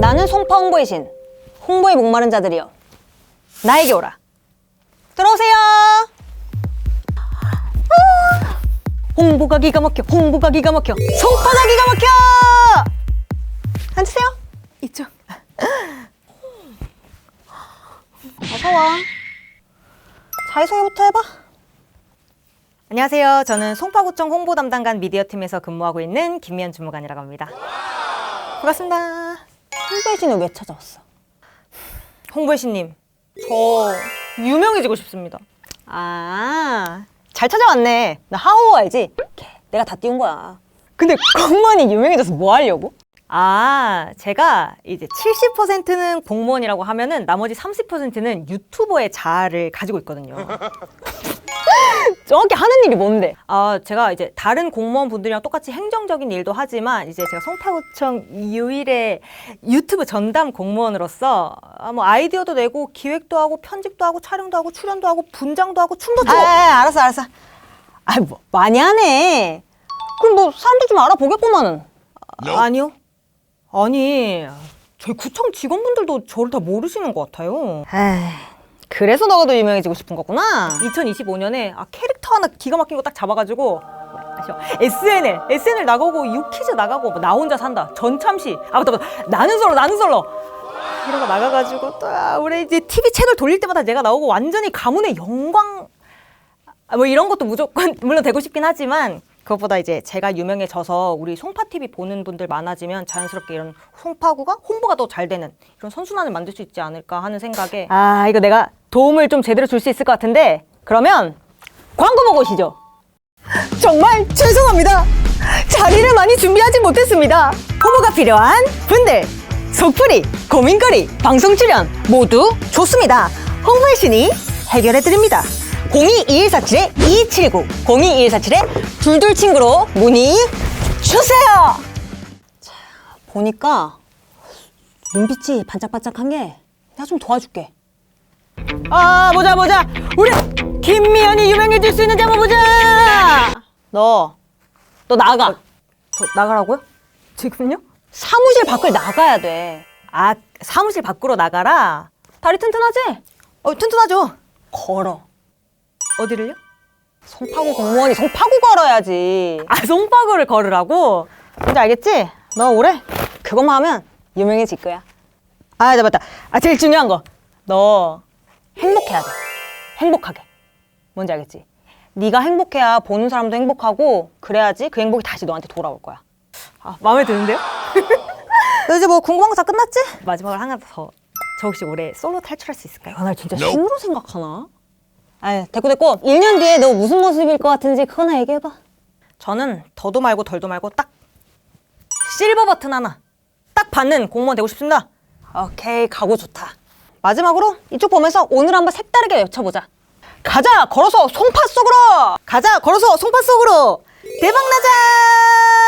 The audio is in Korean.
나는 송파 홍보의 신, 홍보에 목마른 자들이여. 나에게 오라. 들어오세요. 아, 홍보가 기가 막혀, 홍보가 기가 막혀, 송파가 기가 막혀. 앉으세요. 이쪽. 어서 와. 자기소개부터 해봐. 안녕하세요. 저는 송파구청 홍보 담당관 미디어 팀에서 근무하고 있는 김미연 주무관이라고 합니다. 반갑습니다. 홍보의 신을 왜 찾아왔어? 홍보이신님, 저 유명해지고 싶습니다. 아, 잘 찾아왔네. 나 하호 알지? 걔, 내가 다 띄운 거야. 근데 공무원이 유명해져서 뭐 하려고? 아, 제가 이제 70%는 공무원이라고 하면은 나머지 30%는 유튜버의 자아를 가지고 있거든요. 정확히 하는 일이 뭔데? 아, 제가 이제 다른 공무원 분들이랑 똑같이 행정적인 일도 하지만 이제 제가 송파구청 유일의 유튜브 전담 공무원으로서 아, 뭐 아이디어도 내고 기획도 하고 편집도 하고 촬영도 하고 출연도 하고 분장도 하고 춤도 아, 추고 알았어, 알았어. 아, 뭐 많이 하네. 그럼 뭐 사람들 좀 알아보겠구만은. 아니요. 아니, 저희 구청 직원분들도 저를 다 모르시는 것 같아요. 에이, 그래서 너가 더 유명해지고 싶은 거구나. 2025년에 아, 캐릭터 하나 기가 막힌 거 딱 잡아가지고 아시죠? SNL, SNL 나가고 유키즈 나가고 뭐나 혼자 산다, 전참시, 아 맞다, 맞다, 나는 솔로, 나는 솔로 이런 거 나가가지고 또 아, 우리 이제 TV 채널 돌릴 때마다 내가 나오고 완전히 가문의 영광 아, 뭐 이런 것도 무조건 물론 되고 싶긴 하지만 그것보다 이제 제가 유명해져서 우리 송파 TV 보는 분들 많아지면 자연스럽게 이런 송파구가 홍보가 더 잘 되는 이런 선순환을 만들 수 있지 않을까 하는 생각에 아, 이거 내가 도움을 좀 제대로 줄 수 있을 것 같은데, 그러면 광고 보고 오시죠. 정말 죄송합니다. 자리를 많이 준비하지 못했습니다. 홍보가 필요한 분들, 속풀이, 고민거리, 방송 출연 모두 좋습니다. 홍보의 신이 해결해 드립니다. 022147-2279, 022147-2279 둘둘친구로 문의 주세요. 자, 보니까 눈빛이 반짝반짝한 게 내가 좀 도와줄게. 아 보자 보자 우리 김미연이 유명해질 수 있는지 한번 보자 너 너 나가 저 나가라고요? 지금요? 사무실 밖을 나가야 돼 아 사무실 밖으로 나가라. 다리 튼튼하지? 어 튼튼하죠. 걸어 어디를요? 송파구 공무원이 송파구 걸어야지 아 송파구를 걸으라고? 뭔지 알겠지? 너 올해 그것만 하면 유명해질 거야 아 나 맞다 아 제일 중요한 거 너 행복해야 돼 행복하게 뭔지 알겠지? 네가 행복해야 보는 사람도 행복하고 그래야지 그 행복이 다시 너한테 돌아올 거야 아 마음에 드는데요? 너 이제 뭐 궁금한 거 다 끝났지? 마지막으로 하나 더. 저 혹시 올해 솔로 탈출할 수 있을까요? 야, 날 진짜 신으로 생각하나? 아유, 됐고 됐고. 1년 뒤에 너 무슨 모습일 것 같은지 그거나 얘기해 봐. 저는 더도 말고 덜도 말고 딱 실버 버튼 하나 딱 받는 공무원 되고 싶습니다. 오케이, 각오 좋다. 마지막으로 이쪽 보면서 오늘 한번 색다르게 외쳐보자. 가자, 걸어서 송파 속으로! 가자 걸어서 송파 속으로 대박 나자.